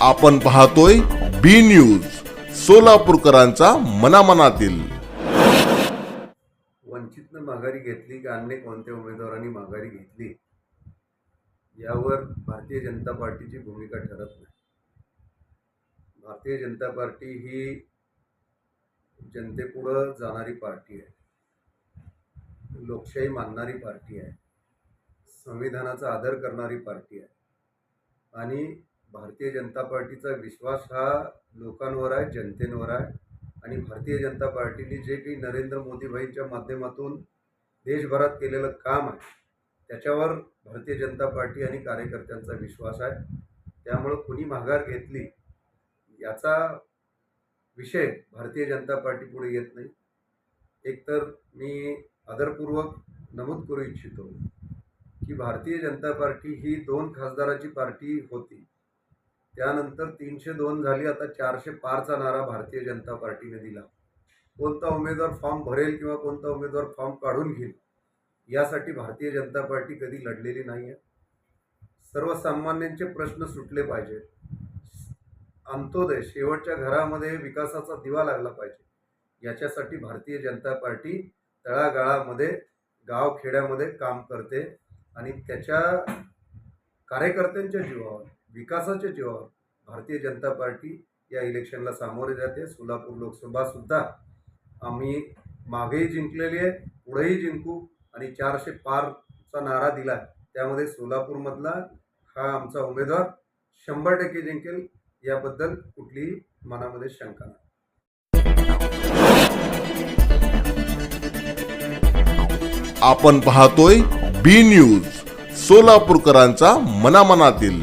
आपण पाहतोय बी न्यूज सोलापूरकरांचा मनामनातील. वंचितनं माघारी घेतली का? अन्य कोणत्या उमेदवारांनी माघारी घेतली? यावर भारतीय जनता पार्टीची भूमिका ठरत नाही. भारतीय जनता पार्टी ही जनतेपुढं जाणारी पार्टी आहे. लोकशाही मानणारी पार्टी आहे. संविधानाचा आदर करणारी पार्टी आहे. आणि भारतीय जनता पार्टीचा विश्वास हा लोकांवर आहे जनतेवर आहे. आणि भारतीय जनता पार्टीने जे काही नरेंद्र मोदीभाईंच्या माध्यमातून देशभरात केलेलं काम आहे त्याच्यावर भारतीय जनता पार्टी आणि कार्यकर्त्यांचा विश्वास आहे. त्यामुळं कुणी माघार घेतली याचा विषय भारतीय जनता पार्टी पुढे येत नाही. एकतर मी आदरपूर्वक नमूद करू इच्छितो की भारतीय जनता पार्टी ही दोन खासदाराची पार्टी होती. त्यानंतर तीनशे दोन झाली आता चारशे पारचा नारा भारतीय जनता पार्टीने दिला. कोणता उमेदवार फॉर्म भरेल किंवा कोणता उमेदवार फॉर्म काढून घेईल यासाठी भारतीय जनता पार्टी कधी लढलेली नाही आहे सर्वसामान्यांचे प्रश्न सुटले पाहिजेत. अंत्योदय शेवटच्या घरामध्ये विकासाचा दिवा लागला पाहिजे. याच्यासाठी भारतीय जनता पार्टी तळागाळामध्ये गावखेड्यामध्ये काम करते आणि त्याच्या कार्यकर्त्यांच्या जीवावर विकासाच्या जीवावर भारतीय जनता पार्टी या इलेक्शनला सामोरे जाते. सोलापूर लोकसभासुद्धा आम्ही मागेही जिंकलेली आहे पुढेही जिंकू आणि चारशे पारचा नारा दिला त्यामध्ये सोलापूरमधला हा आमचा उमेदवार शंभर टक्के जिंकेल याबद्दल कुठलीही मनामध्ये शंका नाही. आपण पाहतोय बी न्यूज सोलापूरकरांचा मनामनातील